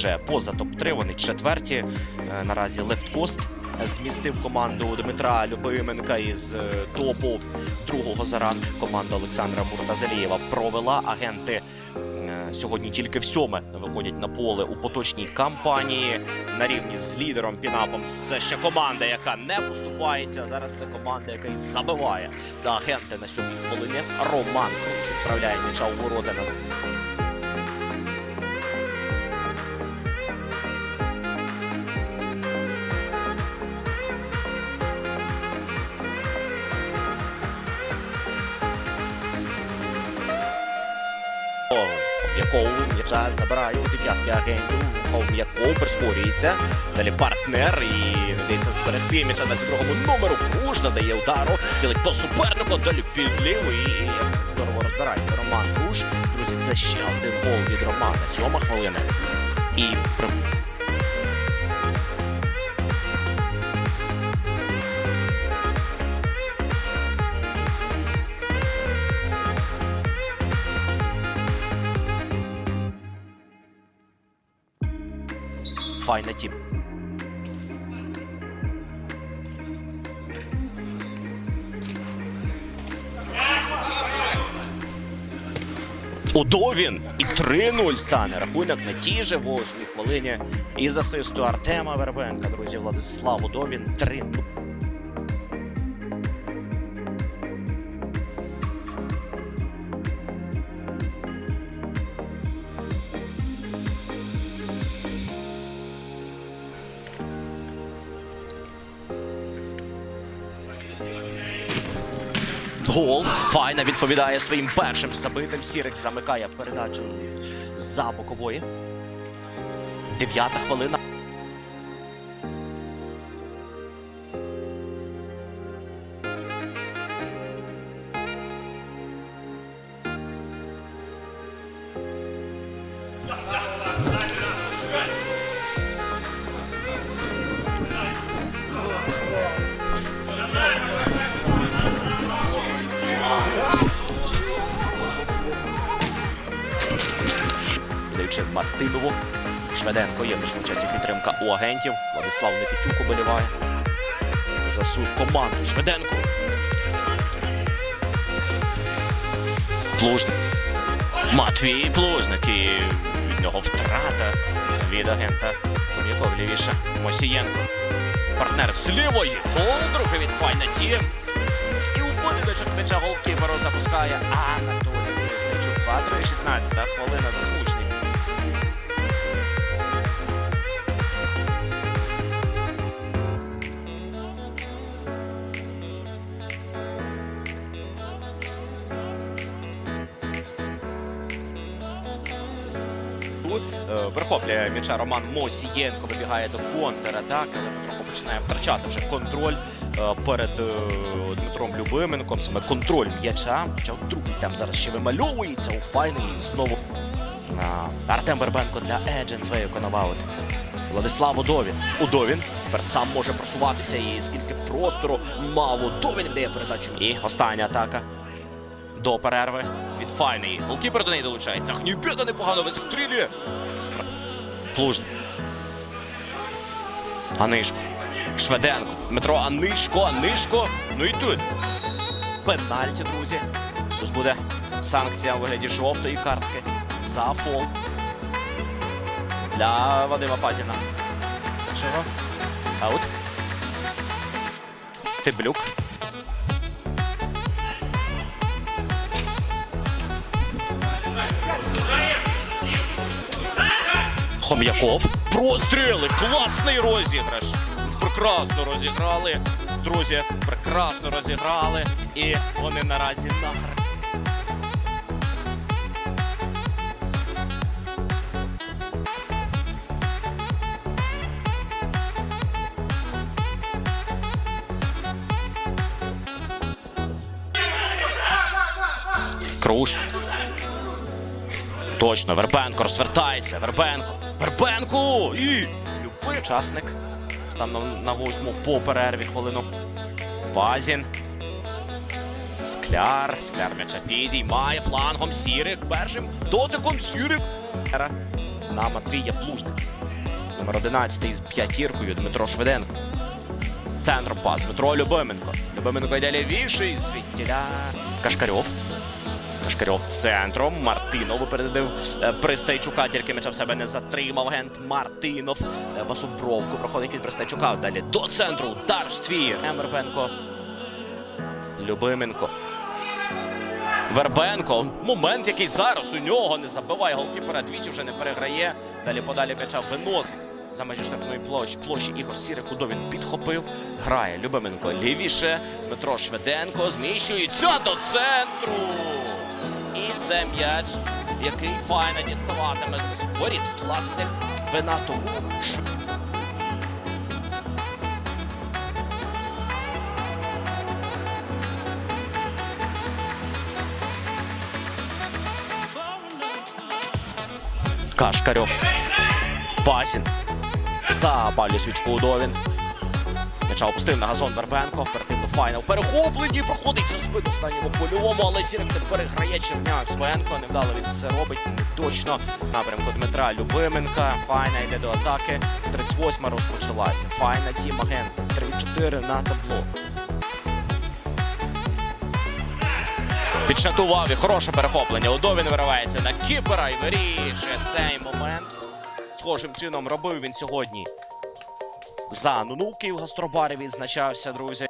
вже поза топ-3. Вони четверті. Е, Наразі лефткост змістив команду Дмитра Любименка із е, топу другого за ранг. Команда Олександра Муртазалієва провела агенти. е, Сьогодні тільки в сьоме виходять на поле у поточній кампанії на рівні з лідером Пінапом. Це ще команда, яка не поступається. Зараз це команда, яка і забиває. Та агенти на сьомій хвилині. Роман Круч відправляє м'яча у ворота на Хом'яков м'яча забирає у дев'ятки агентів. Хом'яков прискорюється. Далі партнер і надається зберегти м'яча на другому номеру. Куш задає удару. Цілить по супернику. Далі підлів і здорово розбирається Роман Куш. Друзі, це ще один гол від Романа. Сьома хвилина. І файна тім. Удовін і 3-0 стане рахунок на тій же восьмій хвилині із асисту Артема Вербенка. Друзі, Владислав Удовін 3-0. Гол. Файна відповідає своїм першим забитим. Сірик замикає передачу за бокової. Дев'ята хвилина. Мартинову. Шведенко є в чаті підтримка у агентів. Владислав Никитюк оболіває. За команду. Шведенко. Плужник. Матвій Плужник. І від нього втрата від агента. Хом'яков лівіше. Мосієнко. Партнер з лівої. Гол другий від Файна Тім. І у подивичок м'яча голкіперу запускає Анатолій Кузнечук. 2-3, 16 хвилина засмучний. Е, Перехоплює м'яча Роман Мосієнко, вибігає до контратаки, але потроху починає втрачати вже контроль е, перед е, Дмитром Любименком. Саме контроль м'яча. Хоча другий там зараз ще вимальовується у файний знову. Артем Вербенко для Едженс виконав аут. Владислав Удовін. Удовін тепер сам може просуватися і скільки простору мав Удовін віддає передачу. І остання атака до перерви від Файної. Голкіпер до неї долучається. Хнюпєта непогано вистрілює. Плужний. Анишко. Шведенко. Дмитро Анишко. Анишко. Ну і тут. Пенальті, друзі. Тут буде санкція у вигляді жовтої картки за фол. Для Вадима Пазіна. Чого? Аут. Стеблюк. Хом'яков. Простріли! Класний розіграш! Прекрасно розіграли. Друзі, прекрасно розіграли. І вони наразі на Круш. Точно, Вербенко розвертається. Вербенко. Вербенко! І любий учасник. Став на, на восьму по перерві хвилину. Базін. Скляр. Скляр м'яча підіймає флангом Сірик. Першим дотиком Сірик. На Матвія Плужника. Номер 11 з п'ятіркою Дмитро Швиденко. Центром пас Дмитро Любименко. Любименко йде лівіший, звідтіля Кашкарьов. Кашкарьов центром. Мартинов випередив е, Пристайчука, тільки м'яча в себе не затримав. Агент Мартинов. Е, Пасу бровку проходить від Пристайчука. Далі до центру. Удар ствір. Вербенко. Любименко. Вербенко. Момент, який зараз у нього не забиває голкіпера. Двічі вже не переграє. Далі подалі м'яча виносить. За межі штрафної площі, площі Ігор Сірих Худобін підхопив. Грає Любименко лівіше. Дмитро Шведенко зміщується до центру. І це м'яч, який файно діставатиме з воріт власних винату. Кашкарьов. Пасін. Запалює свічку Удовін. М'яча опустив на газон Вербенко. Оперативно файнал. Перехоплені. Проходить за спину останньому польовому, але не переграє Чернявського. Невдало він це робить. Точно. Напрямку Дмитра Любименка. Файна йде до атаки. 38-ма розпочалася. Файна тім агента. 3-4 на табло. Підшатував і хороше перехоплення. Удовін виривається на кіпера і вирішує цей момент. Схожим чином робив він сьогодні. За Нунуки в гастробарі відзначався, друзі.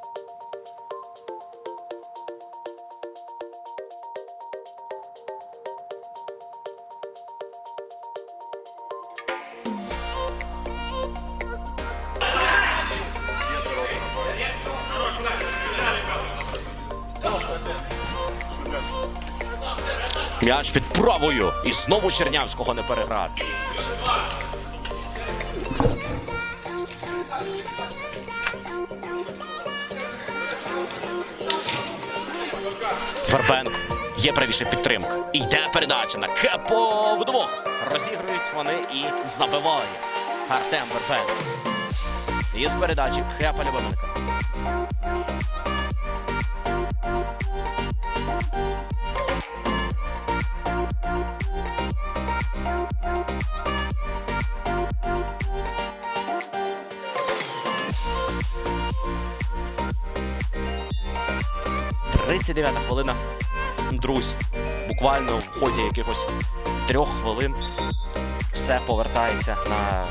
М'яч під правою. І знову Чернявського не переграти. Вербенк. Є правіше підтримка. Йде передача на Кепо вдвох. Розігрують вони і забиває Артем Вербенк. Із передачі Пхепа Любовника. 39 хвилина. Друзь, буквально в ході якихось трьох хвилин все повертається на